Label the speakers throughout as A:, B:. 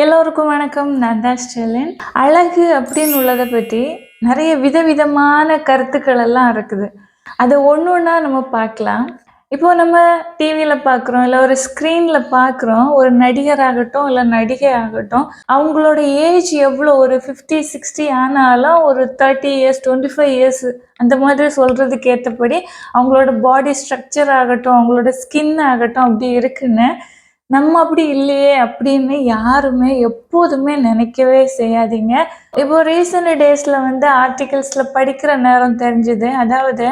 A: எல்லோருக்கும் வணக்கம். நான் தான் ஸ்டெலின். அழகு அப்படின்னு உள்ளதை பற்றி நிறைய விதவிதமான கருத்துக்கள் எல்லாம் இருக்குது. அது ஒன்று ஒன்றா நம்ம பார்க்கலாம். இப்போ நம்ம டிவியில் பார்க்குறோம் இல்லை ஒரு ஸ்க்ரீனில் பார்க்குறோம் ஒரு நடிகராகட்டும் இல்லை நடிகை ஆகட்டும் அவங்களோட ஏஜ் எவ்வளோ ஒரு ஃபிஃப்டி சிக்ஸ்டி ஆனாலும் ஒரு thirty years twenty five years அந்த மாதிரி சொல்கிறதுக்கு ஏற்றபடி அவங்களோட பாடி ஸ்ட்ரக்சர் ஆகட்டும் அவங்களோட ஸ்கின் ஆகட்டும் அப்படி இருக்குன்னு நம்ம அப்படி இல்லையே அப்படின்னு யாருமே எப்போதுமே நினைக்கவே செய்யாதீங்க. இப்போ ரீசன்ட் டேஸில் வந்து ஆர்டிகல்ஸில் படிக்கிற நேரம் தெரிஞ்சுது. அதாவது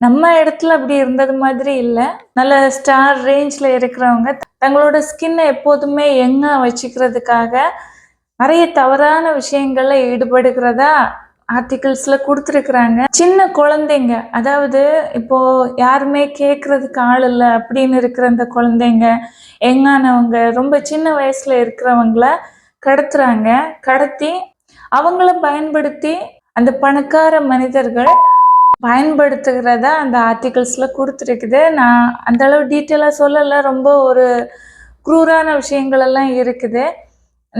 A: நம்ம இடத்துல அப்படி இருந்தது மாதிரி இல்லை. நல்ல ஸ்டார் ரேஞ்சில் இருக்கிறவங்க தங்களோட ஸ்கின்னை எப்போதுமே எங்காக வச்சுக்கிறதுக்காக நிறைய தவறான விஷயங்கள்ல ஈடுபடுகிறதா ஆர்டிகிள்ஸில் கொடுத்துருக்குறாங்க. சின்ன குழந்தைங்க அதாவது இப்போ யாருமே கேட்குறதுக்கு ஆள் இல்லை அப்படின்னு இருக்கிற அந்த குழந்தைங்க எங்கானவங்க ரொம்ப சின்ன வயசுல இருக்கிறவங்கள கடத்துறாங்க. கடத்தி அவங்கள பயன்படுத்தி அந்த பணக்கார மனிதர்கள் பயன்படுத்துகிறதா அந்த ஆர்டிகல்ஸில் கொடுத்துருக்குது. நான் அந்த அளவு டீட்டெயிலாக சொல்லலை ரொம்ப ஒரு குரூரான விஷயங்கள் எல்லாம் இருக்குது.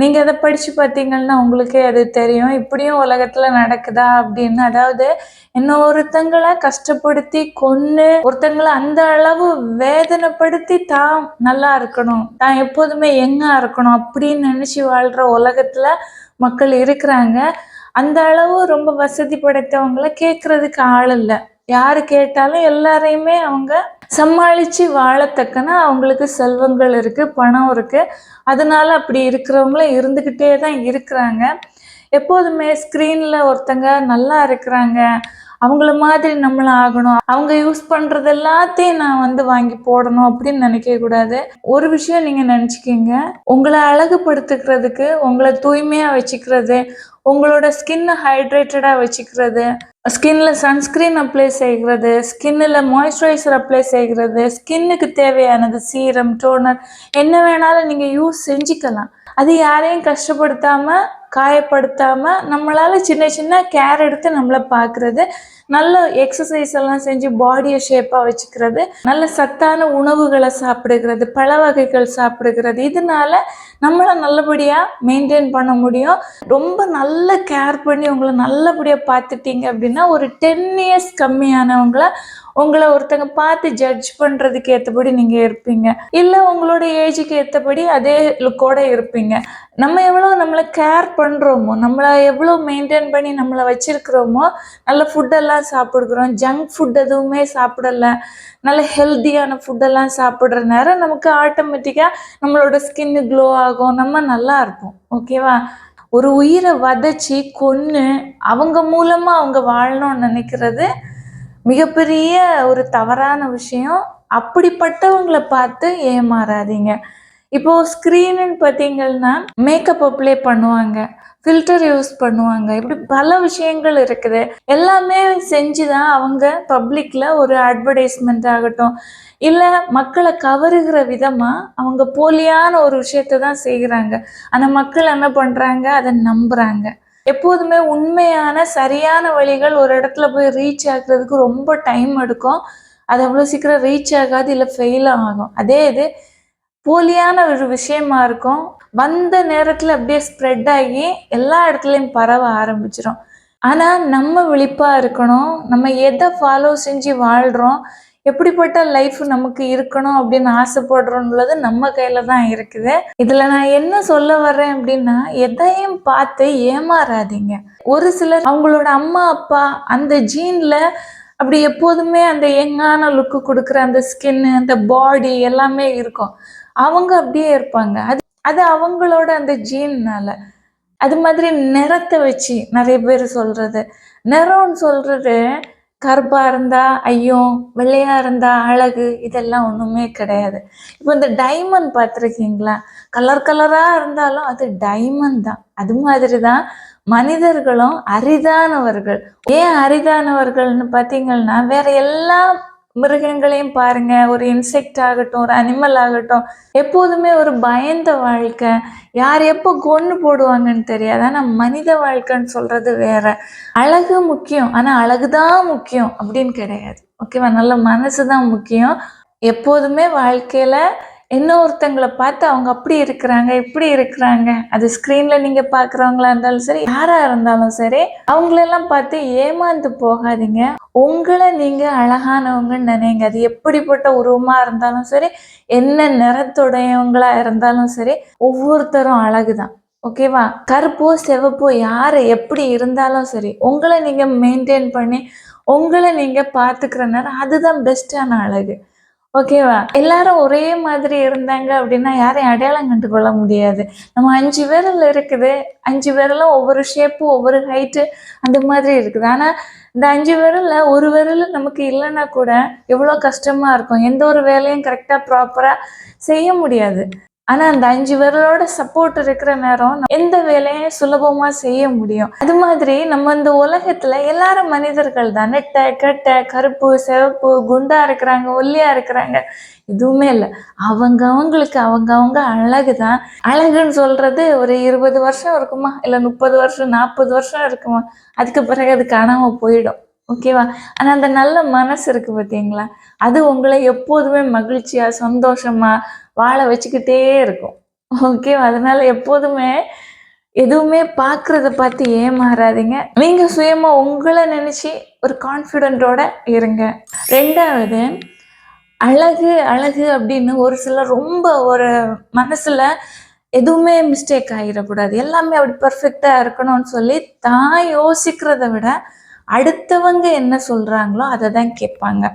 A: நீங்கள் அதை படித்து பார்த்தீங்கன்னா உங்களுக்கே அது தெரியும். இப்படியும் உலகத்தில் நடக்குதா அப்படின்னு. அதாவது என்ன ஒருத்தங்களை கஷ்டப்படுத்தி கொன்று ஒருத்தங்களை அந்த அளவு வேதனைப்படுத்தி தான் நல்லா இருக்கணும். தான் எப்போதுமே எங்கா இருக்கணும் அப்படின்னு நினச்சி வாழ்கிற உலகத்தில் மக்கள் இருக்கிறாங்க. அந்த அளவு ரொம்ப வசதி படைத்தவங்கள கேட்கறதுக்கு ஆள் இல்லை. யாரு கேட்டாலும் எல்லாரையுமே அவங்க சமாளித்து வாழத்தக்கன அவங்களுக்கு செல்வங்கள் இருக்குது பணம் இருக்குது அதனால அப்படி இருக்கிறவங்களும் இருந்துக்கிட்டே தான் இருக்கிறாங்க. எப்போதுமே ஸ்க்ரீனில் ஒருத்தங்க நல்லா இருக்கிறாங்க. அவங்கள மாதிரி நம்மளும் ஆகணும். அவங்க யூஸ் பண்ணுறது எல்லாத்தையும் நான் வந்து வாங்கி போடணும் அப்படின்னு நினைக்கக்கூடாது ஒரு விஷயம் நீங்கள் நினச்சிக்கிங்க. உங்களை அழகுபடுத்துக்கிறதுக்கு உங்களை தூய்மையாக வச்சுக்கிறது உங்களோட ஸ்கின்னை ஹைட்ரேட்டடாக வச்சுக்கிறது ஸ்கின்ல சன்ஸ்கிரீன் அப்ளை செய்கிறது ஸ்கின்னில் மாய்ஸ்சரைசர் அப்ளை செய்கிறது ஸ்கின்னுக்கு தேவையானது சீரம் டோனர் என்ன வேணாலும் நீங்கள் யூஸ் செஞ்சுக்கலாம். அது யாரையும் கஷ்டப்படுத்தாமல் காயப்படுத்தாமல் நம்மளால் சின்ன சின்ன கேர் எடுத்து நம்மளை பார்க்குறது நல்ல எக்ஸசைஸ் எல்லாம் செஞ்சு பாடியை ஷேப்பாக வச்சுக்கிறது நல்ல சத்தான உணவுகளை சாப்பிடுகிறது பழ வகைகள் சாப்பிடுகிறது. இதனால நம்மளை நல்லபடியாக மெயின்டைன் பண்ண முடியும். ரொம்ப நல்ல கேர் பண்ணி உங்களை நல்லபடியாக பார்த்துட்டீங்க அப்படின்னா ஒரு டென் இயர்ஸ் கம்மியானவங்கள உங்களை ஒருத்தங்க பார்த்து ஜட்ஜ் பண்ணுறதுக்கு ஏற்றபடி நீங்கள் இருப்பீங்க. இல்லை உங்களோட ஏஜுக்கு ஏற்றபடி அதே லுக்கோட இருப்பீங்க. நம்ம எவ்வளோ நம்மளை கேர் பண்ணுறோமோ நம்மளை எவ்வளோ மெயின்டைன் பண்ணி நம்மளை வச்சுருக்கிறோமோ நல்ல ஃபுட்டெல்லாம் சாப்பிடுக்கிறோம் ஜங்க் ஃபுட் எதுவுமே சாப்பிடல. நல்ல ஹெல்த்தியான ஃபுட்டெல்லாம் சாப்பிட்ற நேரம் நமக்கு ஆட்டோமேட்டிக்காக நம்மளோட ஸ்கின்னு க்ளோ ஆகும். நம்ம நல்லா இருப்போம். ஓகேவா ஒரு உயிரை வதச்சி கொன்று அவங்க மூலமாக அவங்க வாழணும்னு நினைக்கிறது மிகப்பெரிய ஒரு தவறான விஷயம். அப்படிப்பட்டவங்களை பார்த்து ஏமாறாதீங்க. இப்போ ஸ்க்ரீனுன்னு பார்த்தீங்கன்னா மேக்கப் அப்ளை பண்ணுவாங்க. ஃபில்டர் யூஸ் பண்ணுவாங்க. இப்படி பல விஷயங்கள் இருக்குது. எல்லாமே செஞ்சு தான் அவங்க பப்ளிக்கில் ஒரு அட்வர்டைஸ்மெண்ட் ஆகட்டும். இல்லை மக்களை கவருகிற விதமாக அவங்க போலியான ஒரு விஷயத்தை தான் செய்கிறாங்க. ஆனால் மக்கள் என்ன பண்ணுறாங்க அதை நம்புகிறாங்க எப்போதுமே உண்மையான சரியான வழிகள் ஒரு இடத்துல போய் ரீச் ஆகிறதுக்கு ரொம்ப டைம் எடுக்கும். அது அவ்வளோ சீக்கிரம் ரீச் ஆகாது இல்லை ஃபெயில் ஆகும். அதே இது போலியான ஒரு விஷயமா இருக்கும். வந்த நேரத்தில் அப்படியே ஸ்ப்ரெட் ஆகி எல்லா இடத்துலையும் பரவ ஆரம்பிச்சிடும் ஆனால் நம்ம விழிப்பாக இருக்கணும். நம்ம எதை ஃபாலோ செஞ்சு வாழ்கிறோம் எப்படிப்பட்ட லைஃப் நமக்கு இருக்கணும் அப்படின்னு ஆசைப்படுறோன்றது நம்ம கையில தான் இருக்குது. இதுல நான் என்ன சொல்ல வர்றேன் அப்படின்னா எதையும் பார்த்து ஏமாறாதீங்க. ஒரு சிலர் அவங்களோட அம்மா அப்பா அந்த ஜீன்ல அப்படி எப்போதுமே அந்த எங்கான லுக்கு கொடுக்குற அந்த ஸ்கின்னு அந்த பாடி எல்லாமே இருக்கும். அவங்க அப்படியே இருப்பாங்க. அது அது அவங்களோட அந்த ஜீன்னால அது மாதிரி நிறத்தை வச்சு நிறைய பேர் சொல்றது. நிறம்னு சொல்றது கருப்பாக இருந்தா ஐயோ வெள்ளையா இருந்தா அழகு இதெல்லாம் ஒன்றுமே கிடையாது. இப்போ இந்த டைமண்ட் பார்த்துருக்கீங்களா? கலர் கலராக இருந்தாலும் அது டைமண்ட் தான். அது மாதிரி தான் மனிதர்களும் அரிதானவர்கள். ஏன் அரிதானவர்கள்னு பார்த்தீங்கன்னா வேற எல்லா மிருகங்களையும் பாருங்க. ஒரு இன்செக்ட் ஆகட்டும் ஒரு அனிமல் ஆகட்டும் எப்போதுமே ஒரு பயந்த வாழ்க்கை. யார் எப்போ கொன்று போடுவாங்கன்னு தெரியாது. ஆனால் மனித வாழ்க்கைன்னு சொல்றது வேற. அழகு முக்கியம். ஆனால் அழகு தான் முக்கியம் அப்படின்னு கிடையாது. ஓகேவா நல்ல மனசு தான் முக்கியம். எப்போதுமே வாழ்க்கையில இன்னொருத்தங்களை பார்த்து அவங்க அப்படி இருக்கிறாங்க இப்படி இருக்கிறாங்க? அது ஸ்க்ரீனில் நீங்கள் பார்க்குறவங்களா இருந்தாலும் சரி யாராக இருந்தாலும் சரி அவங்களெல்லாம் பார்த்து ஏமாந்து போகாதீங்க. உங்களை நீங்கள் அழகானவங்கன்னு நினைங்க. அது எப்படிப்பட்ட உருவமாக இருந்தாலும் சரி என்ன நிறத்துடையவங்களா இருந்தாலும் சரி ஒவ்வொருத்தரும் அழகுதான். ஓகேவா? கருப்போ செவப்போ யார் எப்படி இருந்தாலும் சரி உங்களை நீங்கள் மெயின்டைன் பண்ணி உங்களை நீங்கள் பார்த்துக்கிற நேரம் அதுதான் பெஸ்ட்டான அழகு. ஓகேவா எல்லாரும் ஒரே மாதிரி இருந்தாங்க அப்படின்னா யாரையும் அடையாளம் கண்டு கொள்ள முடியாது. நம்ம அஞ்சு விரல் இருக்குது. அஞ்சு விரலும் ஒவ்வொரு ஷேப்பு ஒவ்வொரு ஹைட்டு அந்த மாதிரி இருக்குது. ஆனால் இந்த அஞ்சு விரலில் ஒரு விரல் நமக்கு இல்லைன்னா கூட எவ்வளோ கஷ்டமா இருக்கும். எந்த ஒரு வேலையும் கரெக்டாக ப்ராப்பராக செய்ய முடியாது. ஆனா அந்த அஞ்சு விரலோட சப்போர்ட் இருக்கிற நேரம் எந்த வேலையும் சுலபமா செய்ய முடியும். அது மாதிரி நம்ம இந்த உலகத்துல எல்லாரும் மனிதர்கள் தான். நெட்டை கட்டை கருப்பு சிவப்பு குண்டா இருக்கிறாங்க ஒல்லியா இருக்கிறாங்க. எதுவுமே இல்லை. அவங்க அவங்களுக்கு அவங்க அவங்க அழகு தான். அழகுன்னு சொல்றது ஒரு இருபது வருஷம் இருக்குமா? இல்லை முப்பது வருஷம் நாற்பது வருஷம் இருக்குமா? அதுக்கு பிறகு அது காணாம போயிடும். ஓகேவா? ஆனால் அந்த நல்ல மனசு இருக்கு பார்த்தீங்களா அது உங்களை எப்போதுமே மகிழ்ச்சியா சந்தோஷமா வாழ வச்சுக்கிட்டே இருக்கும். ஓகேவா? அதனால எப்போதுமே எதுவுமே பார்க்கறத பார்த்து ஏமாறாதீங்க. நீங்க சுயமா உங்களை நினைச்சு ஒரு கான்ஃபிடென்ட்டோட இருங்க. ரெண்டாவது அழகு அழகு அப்படின்னு ஒரு சிலர் ரொம்ப ஒரு மனசுல எதுவுமே மிஸ்டேக் ஆகிடக்கூடாது எல்லாமே அப்படி பர்ஃபெக்டாக இருக்கணும்னு சொல்லி தான் யோசிக்கிறத விட அடுத்தவங்க என்ன சொல்றாங்களோ அதை தான் கேட்பாங்க.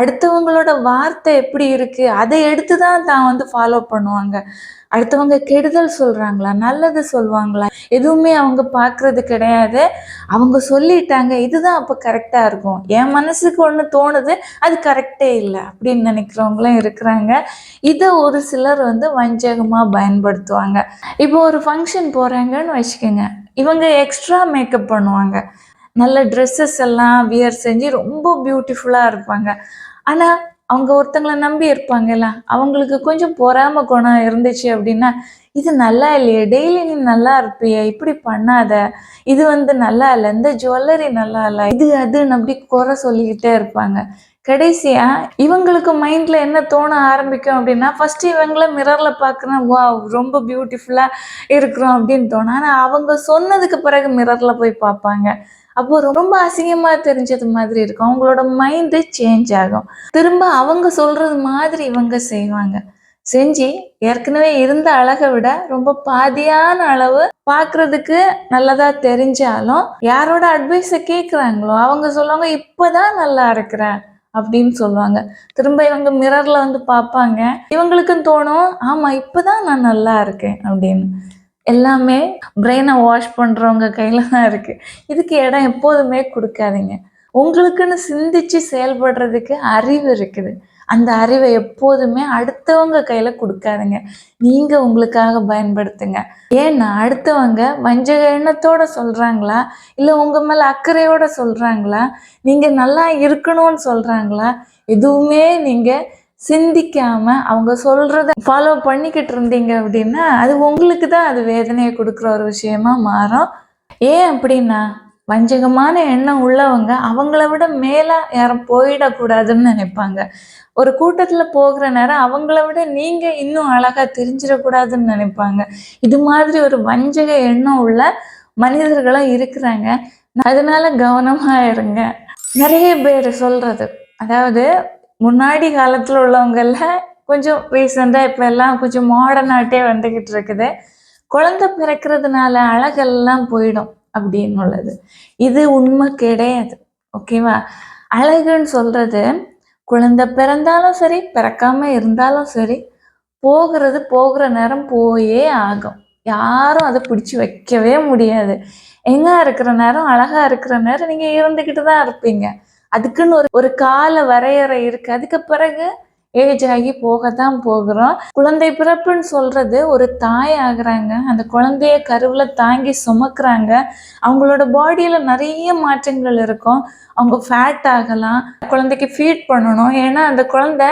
A: அடுத்தவங்களோட வார்த்தை எப்படி இருக்கு? அதை எடுத்து தான் தான் வந்து ஃபாலோ பண்ணுவாங்க. அடுத்தவங்க கெடுதல் சொல்றாங்களா? நல்லது சொல்லுவாங்களா எதுவுமே அவங்க பார்க்கறது கிடையாது. அவங்க சொல்லிட்டாங்க இதுதான் அப்போ கரெக்டாக இருக்கும். என் மனசுக்கு ஒன்று தோணுது அது கரெக்டே இல்லை அப்படின்னு நினைக்கிறவங்களும் இருக்கிறாங்க. இதை ஒரு சிலர் வந்து வஞ்சகமாக பயன்படுத்துவாங்க. இப்போ ஒரு ஃபங்க்ஷன் போகிறாங்கன்னு வச்சுக்கோங்க. இவங்க எக்ஸ்ட்ரா மேக்கப் பண்ணுவாங்க. நல்ல ட்ரெஸ்ஸஸ் எல்லாம் வியர் செஞ்சு ரொம்ப பியூட்டிஃபுல்லாக இருப்பாங்க. ஆனால் அவங்க ஒருத்தங்களை நம்பி இருப்பாங்கல்ல அவங்களுக்கு கொஞ்சம் பொறாம குணம் இருந்துச்சு அப்படின்னா இது நல்லா இல்லையே டெய்லி நீ நல்லா இருப்பியே இப்படி பண்ணாத. இது வந்து நல்லா இல்லை இந்த ஜுவல்லரி நல்லா இல்லை இது அதுன்னு அப்படி குறை சொல்லிக்கிட்டே இருப்பாங்க. கடைசியா இவங்களுக்கு மைண்ட்ல என்ன தோண ஆரம்பிக்கும் அப்படின்னா ஃபர்ஸ்ட் இவங்கள மிரர்ல பார்க்கறேன் வா ரொம்ப பியூட்டிஃபுல்லா இருக்கிறோம் அப்படின்னு தோணும். ஆனா அவங்க சொன்னதுக்கு பிறகு மிரர்ல போய் பார்ப்பாங்க. அப்போ ரொம்ப அசிங்கமா தெரிஞ்சது மாதிரி இருக்கும். அவங்களோட மைண்டு சேஞ்ச் ஆகும். திரும்ப அவங்க சொல்றது மாதிரி இவங்க செய்வாங்க. செஞ்சு ஏற்கனவே இருந்த அழகை விட ரொம்ப பாதியான அளவு பார்க்கறதுக்கு நல்லதா தெரிஞ்சாலும் யாரோட அட்வைஸை கேட்குறாங்களோ அவங்க சொல்லுவாங்க இப்போதான் நல்லா இருக்கிறேன் அப்படின்னு சொல்லுவாங்க. திரும்ப இவங்க மிரர்ல வந்து பார்ப்பாங்க. இவங்களுக்கும் தோணும் ஆமா இப்பதான் நான் நல்லா இருக்கேன் அப்படின்னு. எல்லாமே பிரெயினை வாஷ் பண்ணுறவங்க கையில் தான் இருக்குது இதுக்கு இடம் எப்போதுமே கொடுக்காதீங்க. உங்களுக்குன்னு சிந்திச்சு செயல்படுறதுக்கு அறிவு இருக்குது. அந்த அறிவை எப்போதுமே அடுத்தவங்க கையில் கொடுக்காதீங்க. நீங்கள் உங்களுக்காக பயன்படுத்துங்க. ஏன்னா அடுத்தவங்க வஞ்சக எண்ணத்தோட சொல்கிறாங்களா இல்லை உங்கள் மேலே அக்கறையோட சொல்கிறாங்களா நீங்கள் நல்லா இருக்கணும்னு சொல்கிறாங்களா எதுவுமே நீங்கள் சிந்திக்காம அவங்க சொல்றத ஃபாலோ பண்ணிக்கிட்டு இருந்தீங்க அப்படின்னா அது உங்களுக்கு தான் அது வேதனையை கொடுக்குற ஒரு விஷயமா மாறும். ஏன் அப்படின்னா வஞ்சகமான எண்ணம் உள்ளவங்க அவங்கள விட மேலே யாரும் போயிடக்கூடாதுன்னு நினைப்பாங்க. ஒரு கூட்டத்தில் போகிற நேரம் அவங்கள விட நீங்கள் இன்னும் அழகாக தெரிஞ்சிடக்கூடாதுன்னு நினைப்பாங்க. இது மாதிரி ஒரு வஞ்சக எண்ணம் உள்ள மனிதர்களும் இருக்கிறாங்க. அதனால கவனமாக இருங்க. நிறைய பேர் சொல்கிறது அதாவது முன்னாடி காலத்தில் உள்ளவங்கள கொஞ்சம் ரீசெண்டாக இப்போ எல்லாம் கொஞ்சம் மாடர்னாட்டே வந்துக்கிட்டு இருக்குது. குழந்தை பிறக்கிறதுனால அழகெல்லாம் போயிடும் அப்படின்னு உள்ளது. இது உண்மை கிடையாது. ஓகேவா அழகுன்னு சொல்றது குழந்தை பிறந்தாலும் சரி பிறக்காம இருந்தாலும் சரி போகிறது போகிற நேரம் போயே ஆகும். யாரும் அதை பிடிச்சி வைக்கவே முடியாது. எங்க இருக்கிற நேரம் அழகா இருக்கிற நேரம் நீங்கள் இருந்துக்கிட்டு தான் இருப்பீங்க. அதுக்குன்னு ஒரு ஒரு கால வரையறை இருக்கு. அதுக்கு பிறகு ஏஜ் ஆகி போகத்தான் போகிறோம். குழந்தை பிறப்புன்னு சொல்றது ஒரு தாய் ஆகுறாங்க. அந்த குழந்தைய கருவில் தாங்கி சுமக்குறாங்க. அவங்களோட பாடியில நிறைய மாற்றங்கள் இருக்கும். அவங்க ஃபேட் ஆகலாம். குழந்தைக்கு ஃபீட் பண்ணணும். ஏன்னா அந்த குழந்தை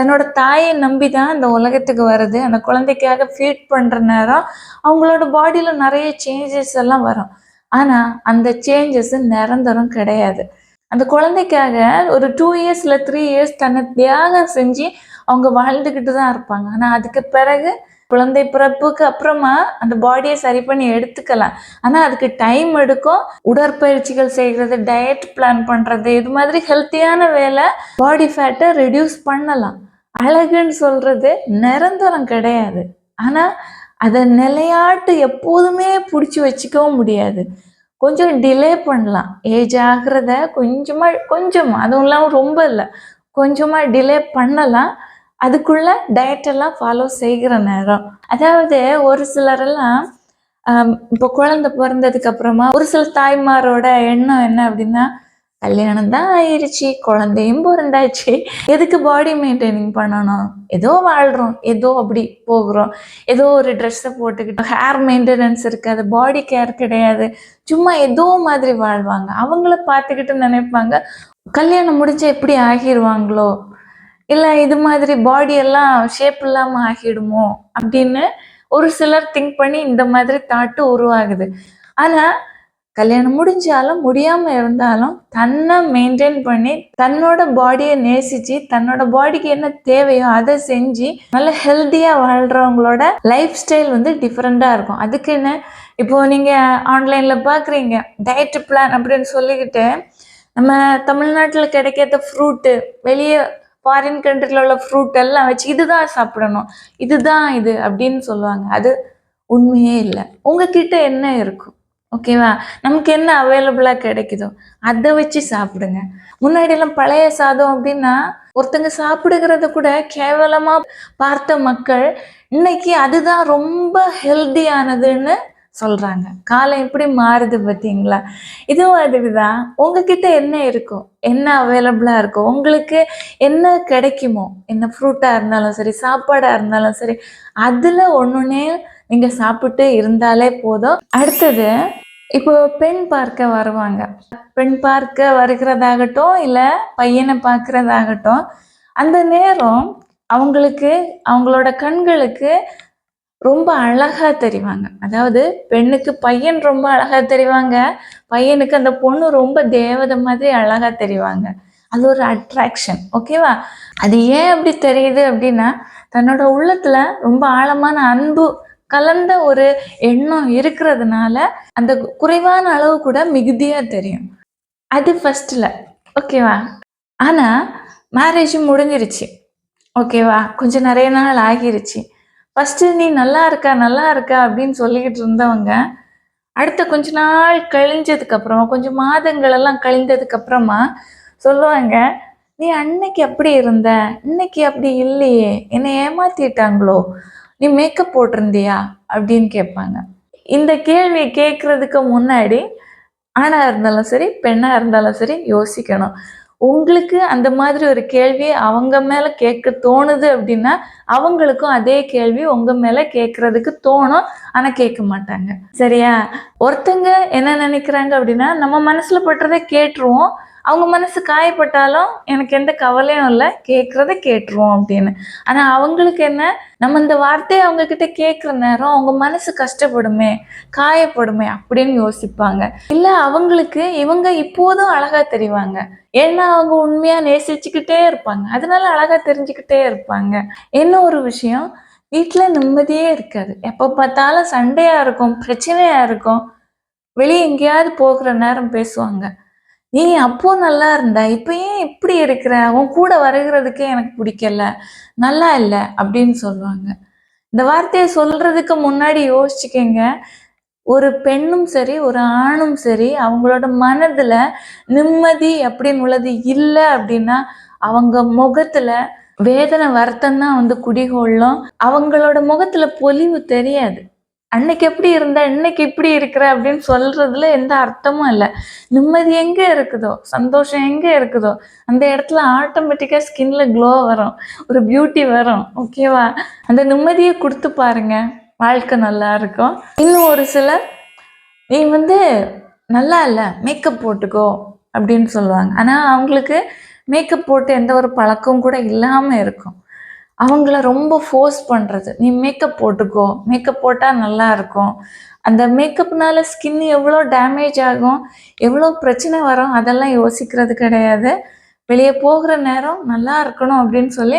A: தன்னோட தாயை நம்பி தான் இந்த உலகத்துக்கு வருது. அந்த குழந்தைக்காக ஃபீட் பண்ற நேரம் அவங்களோட பாடியில நிறைய சேஞ்சஸ் எல்லாம் வரும். ஆனா அந்த சேஞ்சஸ் நிரந்தரம் கிடையாது. அந்த குழந்தைக்காக ஒரு டூ இயர்ஸ் இல்லை த்ரீ இயர்ஸ் தன்னை தியாகம் செஞ்சு அவங்க வாழ்ந்துக்கிட்டு தான் இருப்பாங்க. ஆனால் அதுக்கு பிறகு குழந்தை பிறப்புக்கு அப்புறமா அந்த பாடியை சரி பண்ணி எடுத்துக்கலாம். ஆனால் அதுக்கு டைம் எடுக்கும். உடற்பயிற்சிகள் செய்கிறது டயட் பிளான் பண்ணுறது இது மாதிரி ஹெல்த்தியான வேலை பாடி ஃபேட்டை ரெடியூஸ் பண்ணலாம். அழகுன்னு சொல்கிறது நிரந்தரம் கிடையாது. ஆனால் அதை நிலையாட்டு எப்போதுமே பிடிச்சி வச்சுக்கவும் முடியாது. கொஞ்சம் டிலே பண்ணலாம். ஏஜ் ஆகிறத கொஞ்சமாக கொஞ்சமாக அதுவும் இல்லாமல் ரொம்ப இல்லை. கொஞ்சமாக டிலே பண்ணலாம். அதுக்குள்ள டயட் எல்லாம் ஃபாலோ செய்கிற நேரம். அதாவது ஒரு சிலரெல்லாம் இப்போ குழந்தை பிறந்ததுக்கு அப்புறமா ஒரு சில தாய்மாரோட எண்ணம் என்ன அப்படின்னா கல்யாணம் தான் ஆயிடுச்சு குழந்தையும் பிறந்தாச்சு. எதுக்கு பாடி மெயின்டைனிங் பண்ணணும்? ஏதோ வாழ்கிறோம் ஏதோ அப்படி போகிறோம். ஏதோ ஒரு ட்ரெஸ்ஸை போட்டுக்கிட்டோம் ஹேர் மெயின்டெனன்ஸ் இருக்காது பாடி கேர் கிடையாது. சும்மா ஏதோ மாதிரி வாழ்வாங்க. அவங்கள பார்த்துக்கிட்டு நினைப்பாங்க கல்யாணம் முடிஞ்சா எப்படி ஆகிடுவாங்களோ இல்லை இது மாதிரி பாடி எல்லாம் ஷேப் இல்லாமல் ஆகிடுமோ? அப்படின்னு ஒரு சிலர் திங்க் பண்ணி இந்த மாதிரி தாட்டு உருவாகுது. ஆனால் கல்யாணம் முடிஞ்சாலும் முடியாமல் இருந்தாலும் தன்னை மெயின்டைன் பண்ணி தன்னோட பாடியை நேசித்து தன்னோட பாடிக்கு என்ன தேவையோ அதை செஞ்சு நல்ல ஹெல்த்தியாக வாழ்கிறவங்களோட லைஃப் ஸ்டைல் வந்து டிஃப்ரெண்ட்டாக இருக்கும். அதுக்கு என்ன? இப்போது நீங்கள் ஆன்லைனில் பார்க்குறீங்க டயட் பிளான் அப்படின்னு சொல்லிக்கிட்டு நம்ம தமிழ்நாட்டில் கிடைக்காத ஃப்ரூட்டு வெளியே ஃபாரின் கண்ட்ரியில் உள்ள ஃப்ரூட் எல்லாம் வச்சு இதுதான் சாப்பிடணும் இதுதான் இது அப்படின்னு சொல்லுவாங்க. அது உண்மையே இல்லை. உங்ககிட்ட என்ன இருக்கும்? ஓகேவா நமக்கு என்ன அவைலபிளாக கிடைக்குதோ அதை வச்சு சாப்பிடுங்க. முன்னாடியெல்லாம் பழைய சாதம் அப்படின்னா ஒருத்தங்க சாப்பிடுகிறத கூட கேவலமாக பார்த்த மக்கள் இன்னைக்கு அதுதான் ரொம்ப ஹெல்தியானதுன்னு சொல்கிறாங்க காலம் எப்படி மாறுது பார்த்தீங்களா? இதுவும் அதுதான் உங்ககிட்ட என்ன இருக்கும் என்ன அவைலபிளாக இருக்கும் உங்களுக்கு என்ன கிடைக்குமோ என்ன ஃப்ரூட்டாக இருந்தாலும் சரி சாப்பாடாக இருந்தாலும் சரி அதில் ஒன்றுனே நீங்கள் சாப்பிட்டு இருந்தாலே போதும். அடுத்தது இப்போ பெண் பார்க்க வருவாங்க. பெண் பார்க்க வருகிறதாகட்டும் இல்லை பையனை பார்க்குறதாகட்டும் அந்த நேரம் அவங்களுக்கு அவங்களோட கண்களுக்கு ரொம்ப அழகா தெரிவாங்க. அதாவது பெண்ணுக்கு பையன் ரொம்ப அழகா தெரிவாங்க பையனுக்கு அந்த பொண்ணு ரொம்ப தேவதை மாதிரி அழகா தெரிவாங்க. அது ஒரு அட்ராக்ஷன் ஓகேவா அது ஏன் அப்படி தெரியுது அப்படின்னா தன்னோட உள்ளத்துல ரொம்ப ஆழமான அன்பு கலந்த ஒரு எண்ணம் இருக்கிறதுனால அந்த குறைவான அளவு கூட மிகுதியா தெரியும். அது ஃபர்ஸ்ட்ல ஓகேவா ஆனா மேரேஜ் முடிஞ்சிருச்சு. ஓகேவா கொஞ்சம் நிறைய நாள் ஆகிருச்சு. ஃபஸ்ட்டு நீ நல்லா இருக்கா? நல்லா இருக்கா? அப்படின்னு சொல்லிக்கிட்டு இருந்தவங்க அடுத்த கொஞ்ச நாள் கழிஞ்சதுக்கு அப்புறமா கொஞ்சம் மாதங்கள் எல்லாம் கழிந்ததுக்கு அப்புறமா சொல்லுவாங்க நீ அன்னைக்கு அப்படி இருந்த? இன்னைக்கு அப்படி இல்லையே. என்னை ஏமாத்திட்டாங்களோ? நீ மேக்கப் போட்டிருந்தியா? அப்படின்னு கேட்பாங்க. இந்த கேள்வி கேட்கறதுக்கு முன்னாடி ஆணாக இருந்தாலும் சரி பெண்ணாக இருந்தாலும் சரி யோசிக்கணும். உங்களுக்கு அந்த மாதிரி ஒரு கேள்வி அவங்க மேலே கேட்க தோணுது அப்படின்னா அவங்களுக்கும் அதே கேள்வி உங்க மேலே கேட்கறதுக்கு தோணும். ஆனால் கேட்க மாட்டாங்க. சரியா? ஒருத்தங்க என்ன நினைக்கிறாங்க அப்படின்னா நம்ம மனசுல பட்டுறதை கேட்டுருவோம். அவங்க மனசு காயப்பட்டாலும் எனக்கு எந்த கவலையும் இல்லை கேட்குறத கேட்டுருவோம் அப்படின்னு. ஆனால் அவங்களுக்கு என்ன? நம்ம இந்த வார்த்தையை அவங்க கிட்ட கேட்குற நேரம் அவங்க மனசு கஷ்டப்படுமே காயப்படுமே அப்படின்னு யோசிப்பாங்க. இல்லை அவங்களுக்கு இவங்க இப்போதும் அழகாக தெரிவாங்க. ஏன்னா அவங்க உண்மையாக நேசிச்சுக்கிட்டே இருப்பாங்க. அதனால அழகாக தெரிஞ்சுக்கிட்டே இருப்பாங்க. என்ன ஒரு விஷயம்? வீட்டில் நிம்மதியே இருக்காது. எப்போ பார்த்தாலும் சண்டையாக இருக்கும் பிரச்சனையாக இருக்கும். வெளியே எங்கேயாவது போகிற நேரம் பேசுவாங்க. ஏய் அப்போ நல்லா இருந்த? இப்போ ஏன் இப்படி இருக்கிற? உன் கூட வருகிறதுக்கே எனக்கு பிடிக்கல. நல்லா இல்லை அப்படின்னு சொல்லுவாங்க. இந்த வார்த்தையை சொல்றதுக்கு முன்னாடி யோசிச்சுக்கங்க. ஒரு பெண்ணும் சரி ஒரு ஆணும் சரி அவங்களோட மனதுல நிம்மதி அப்படின்னு உள்ளது இல்லை அப்படின்னா அவங்க முகத்துல வேதனை வருத்தம் தான் வந்து குடிகொள்ளும். அவங்களோட முகத்துல பொலிவு தெரியாது. அன்னைக்கு எப்படி இருந்த இன்னைக்கு இப்படி இருக்கிற அப்படின்னு சொல்றதுல எந்த அர்த்தமும் இல்லை. நிம்மதி எங்க இருக்குதோ சந்தோஷம் எங்க இருக்குதோ அந்த இடத்துல ஆட்டோமேட்டிக்கா ஸ்கின்ல க்ளோ வரும் ஒரு பியூட்டி வரும் ஓகேவா அந்த நிம்மதியை கொடுத்து பாருங்க. வாழ்க்கை நல்லா இருக்கும். இன்னும் ஒரு சிலர் நீ வந்து நல்லா இல்லை மேக்கப் போட்டுக்கோ அப்படின்னு சொல்லுவாங்க. ஆனால் அவங்களுக்கு மேக்கப் போட்டு எந்த ஒரு பழக்கம் கூட இல்லாமல் இருக்கும். அவங்கள ரொம்ப ஃபோர்ஸ் பண்ணுறது நீ மேக்கப் போட்டுக்கோ. மேக்கப் போட்டால் நல்லா இருக்கும் அந்த மேக்கப்னால ஸ்கின் எவ்வளோ டேமேஜ் ஆகும் எவ்வளோ பிரச்சனை வரும் அதெல்லாம் யோசிக்கிறது கிடையாது. வெளியே போகிற நேரம் நல்லா இருக்கணும் அப்படின்னு சொல்லி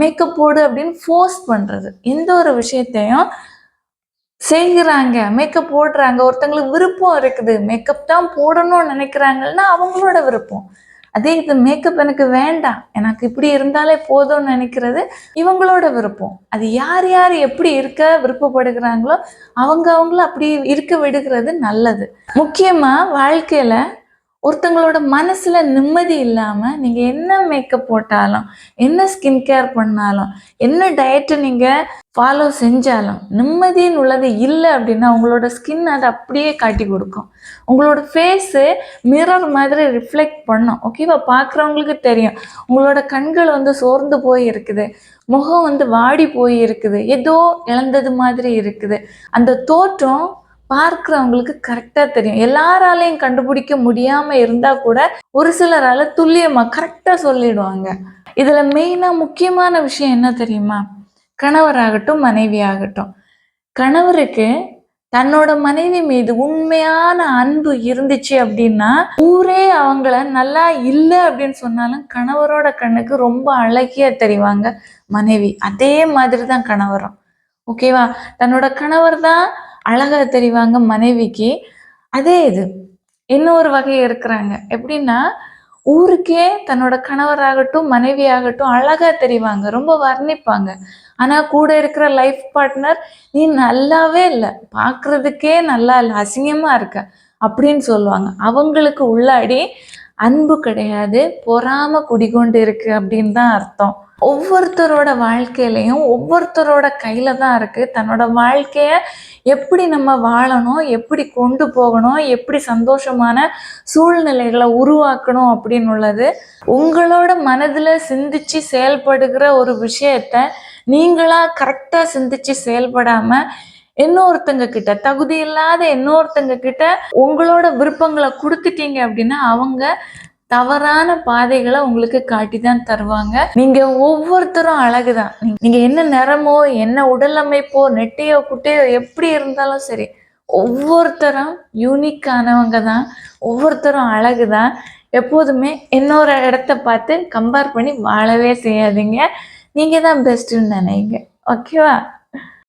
A: மேக்கப் போடு அப்படின்னு ஃபோர்ஸ் பண்ணுறது எந்த ஒரு விஷயத்தையும் செய்கிறாங்க. மேக்கப் போடுறாங்க. ஒருத்தங்களுக்கு விருப்பம் இருக்குது. மேக்கப் தான் போடணும்னு நினைக்கிறாங்கன்னா அவங்களோட விருப்பம். அதே இது மேக்கப் எனக்கு வேண்டாம். எனக்கு இப்படி இருந்தாலே போதும்னு நினைக்கிறது இவங்களோட விருப்பம். அது யார் யார் எப்படி இருக்க விருப்பப்படுகிறாங்களோ அவங்க அவங்கள அப்படி இருக்க விடுகிறது நல்லது. முக்கியமாக வாழ்க்கையில ஒருத்தங்களோட மனசில் நிம்மதி இல்லாமல் நீங்கள் என்ன மேக்கப் போட்டாலும் என்ன ஸ்கின் கேர் பண்ணாலும் என்ன டயட்டை நீங்கள் ஃபாலோ செஞ்சாலும் நிம்மதின்னு உள்ளது இல்லை அப்படின்னா உங்களோட ஸ்கின் அதை அப்படியே காட்டி கொடுக்கும். உங்களோட ஃபேஸு மிரர் மாதிரி ரிஃப்ளெக்ட் பண்ணும். ஓகேவா பார்க்குறவங்களுக்கு தெரியும். உங்களோட கண்கள் வந்து சோர்ந்து போய் இருக்குது முகம் வந்து வாடி போய் இருக்குது ஏதோ இழந்தது மாதிரி இருக்குது. அந்த தோற்றம் பார்க்குறவங்களுக்கு கரெக்டாக தெரியும். எல்லாராலையும் கண்டுபிடிக்க முடியாமல் இருந்தால் கூட ஒரு சிலரால் துல்லியமாக கரெக்டாக சொல்லிடுவாங்க. இதில் மெயினாக முக்கியமான விஷயம் என்ன தெரியுமா? கணவராகட்டும் மனைவி ஆகட்டும் கணவருக்கு தன்னோட மனைவி மீது உண்மையான அன்பு இருந்துச்சு அப்படின்னா ஊரே அவங்கள நல்லா இல்லை அப்படின்னு சொன்னாலும் கணவரோட கண்ணுக்கு ரொம்ப அழகியா தெரிவாங்க மனைவி. அதே மாதிரி தான் கணவரும் ஓகேவா தன்னோட கணவர் தான் அழகா தெரிவாங்க மனைவிக்கு. அதே இது. இன்னொரு வகை இருக்கிறாங்க. எப்படின்னா ஊருக்கே தன்னோட கணவராகட்டும் மனைவி ஆகட்டும் அழகா தெரிவாங்க. ரொம்ப வர்ணிப்பாங்க. ஆனா கூட இருக்கிற லைஃப் பார்ட்னர் நீ நல்லாவே இல்லை. பார்க்கறதுக்கே நல்லா இல்லை. அசிங்கமா இருக்க. அப்படின்னு சொல்லுவாங்க. அவங்களுக்கு உள்ளாடி அன்பு கிடையாது. பொறாம குடிகொண்டு இருக்கு அப்படின்னு தான் அர்த்தம். ஒவ்வொருத்தரோட வாழ்க்கையிலையும் ஒவ்வொருத்தரோட கையில தான் இருக்கு. தன்னோட வாழ்க்கைய எப்படி நம்ம வாழணும் எப்படி கொண்டு போகணும் எப்படி சந்தோஷமான சூழ்நிலைகளை உருவாக்கணும் அப்படின்னு உள்ளது உங்களோட மனதில் சிந்திச்சு செயல்படுகிற ஒரு விஷயத்த நீங்களா கரெக்டாக சிந்திச்சு செயல்படாம இன்னொருத்தங்க கிட்ட தகுதி இல்லாத இன்னொருத்தங்க கிட்ட உங்களோட விருப்பங்களை கொடுத்துட்டீங்க அப்படின்னா அவங்க தவறான பாதைகளை உங்களுக்கு காட்டி தான் தருவாங்க. நீங்க ஒவ்வொருத்தரும் அழகுதான். நீங்க என்ன நிறமோ என்ன உடல் அமைப்போ நெட்டையோ குட்டையோ எப்படி இருந்தாலும் சரி ஒவ்வொருத்தரும் யூனிக்கானவங்க தான் ஒவ்வொருத்தரும் அழகு தான் எப்போதுமே இன்னொரு இடத்த பார்த்து கம்பேர் பண்ணி வாழவே செய்யாதீங்க. நீங்க தான் பெஸ்ட்டுன்னு நினைங்க. ஓகேவா